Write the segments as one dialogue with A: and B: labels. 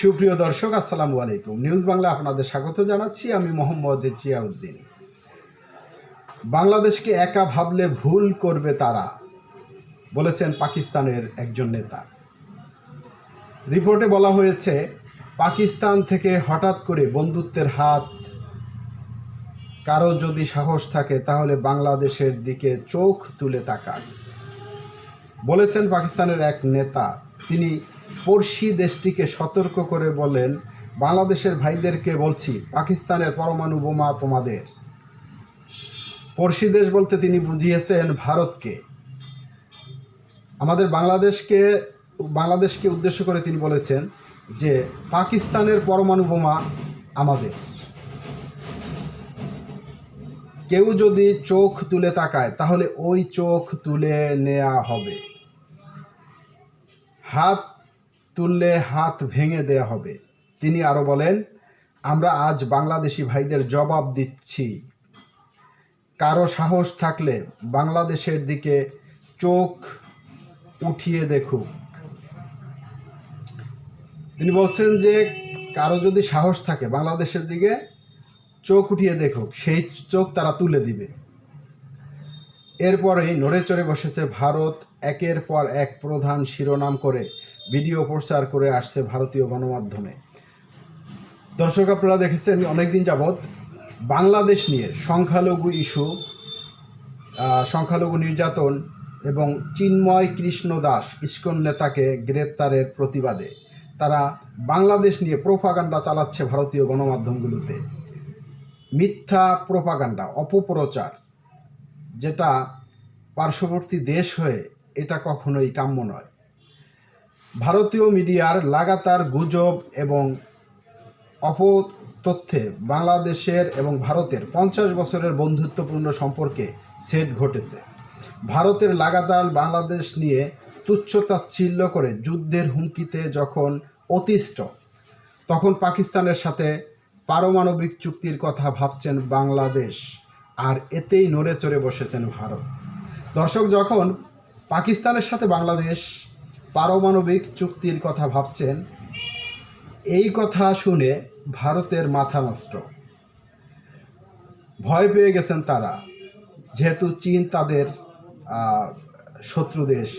A: সুপ্রিয় দর্শক, আসসালামু আলাইকুম। নিউজ বাংলা আপনাদের স্বাগত জানাচ্ছি। আমি মোহাম্মদ জিয়াউদ্দিন। বাংলাদেশকে একা ভাবলে ভুল করবে তারা, বলেছেন পাকিস্তানের একজন নেতা। রিপোর্টে বলা হয়েছে, পাকিস্তান থেকে হঠাৎ করে বন্ধুত্বের হাত, কারও যদি সাহস থাকে তাহলে বাংলাদেশের দিকে চোখ তুলে তাকান। বলেছেন পাকিস্তানের এক নেতা, তিনি পড়শি দেশটিকে সতর্ক করে বলেন, বাংলাদেশের ভাইদেরকে বলছি, পাকিস্তানের পরমাণু বোমা তোমাদের। পড়শি দেশ বলতে তিনি বুঝিয়েছেন ভারতকে। আমাদের বাংলাদেশকে বাংলাদেশকে উদ্দেশ্য করে তিনি বলেছেন যে, পাকিস্তানের পরমাণু বোমা আমাদের। কেউ যদি চোখ তুলে তাকায়, তাহলে ওই চোখ তুলে নেওয়া হবে। হাত তুললে হাত ভেঙে দেয়া হবে। তিনি আরও বলেন, আমরা আজ বাংলাদেশি ভাইদের জবাব দিচ্ছি। কারও সাহস থাকলে বাংলাদেশের দিকে চোখ উঠিয়ে দেখুক। তিনি বলছেন যে, কারও যদি সাহস থাকে বাংলাদেশের দিকে চোখ উঠিয়ে দেখুক, সেই চোখ তারা তুলে দিবে। এরপরেই নড়ে চড়ে বসেছে ভারত, একের পর এক প্রধান শিরোনাম করে ভিডিও প্রচার করে আসছে ভারতীয় গণমাধ্যমে। দর্শক, আপনারা দেখেছেন অনেকদিন যাবৎ বাংলাদেশ নিয়ে সংখ্যালঘু ইস্যু সংখ্যালঘু নির্যাতন এবং চিন্ময় কৃষ্ণ দাস, ইস্কন নেতাকে গ্রেপ্তারের প্রতিবাদে। তারা বাংলাদেশ নিয়ে প্রোপাগান্ডা চালাচ্ছে ভারতীয় গণমাধ্যমগুলোতে। মিথ্যা প্রোপাগান্ডা, অপপ্রচার। যেটা পার্শ্ববর্তী দেশ হয়ে এটা কখনোই কাম্য নয়। ভারতীয় মিডিয়ার লাগাতার গুজব এবং অপতথ্যে বাংলাদেশের এবং ভারতের পঞ্চাশ বছরের বন্ধুত্বপূর্ণ সম্পর্কে সেট ঘটেছে। ভারতের লাগাতার বাংলাদেশ নিয়ে তুচ্ছতাচ্ছিল্য করে যুদ্ধের হুমকিতে যখন অতিষ্ঠ, তখন পাকিস্তানের সাথে পারমাণবিক চুক্তির কথা ভাবছেন বাংলাদেশ। আর এতেই নড়ে চড়ে বসেছেন ভারত। দর্শক যখন পাকিস্তানের সাথে বাংলাদেশ পারমাণবিক চুক্তির কথা ভাবছেন, এই কথা শুনে ভারতের মাথা নষ্ট। ভয় পেয়ে গেছেন তারা, যেহেতু চীন তাদের শত্রু দেশ,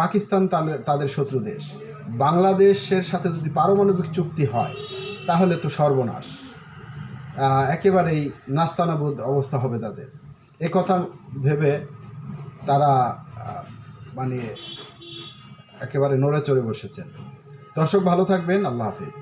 A: পাকিস্তান তাদের শত্রু দেশ। বাংলাদেশের সাথে যদি পারমাণবিক চুক্তি হয়, তাহলে তো সর্বনাশ। একেবারেই নাস্তানাবুদ অবস্থা হবে তাদের। এ কথা ভেবে তারা মানে একেবারে নড়ে চড়ে বসেছেন। দর্শক ভালো থাকবেন, আল্লাহ হাফিজ।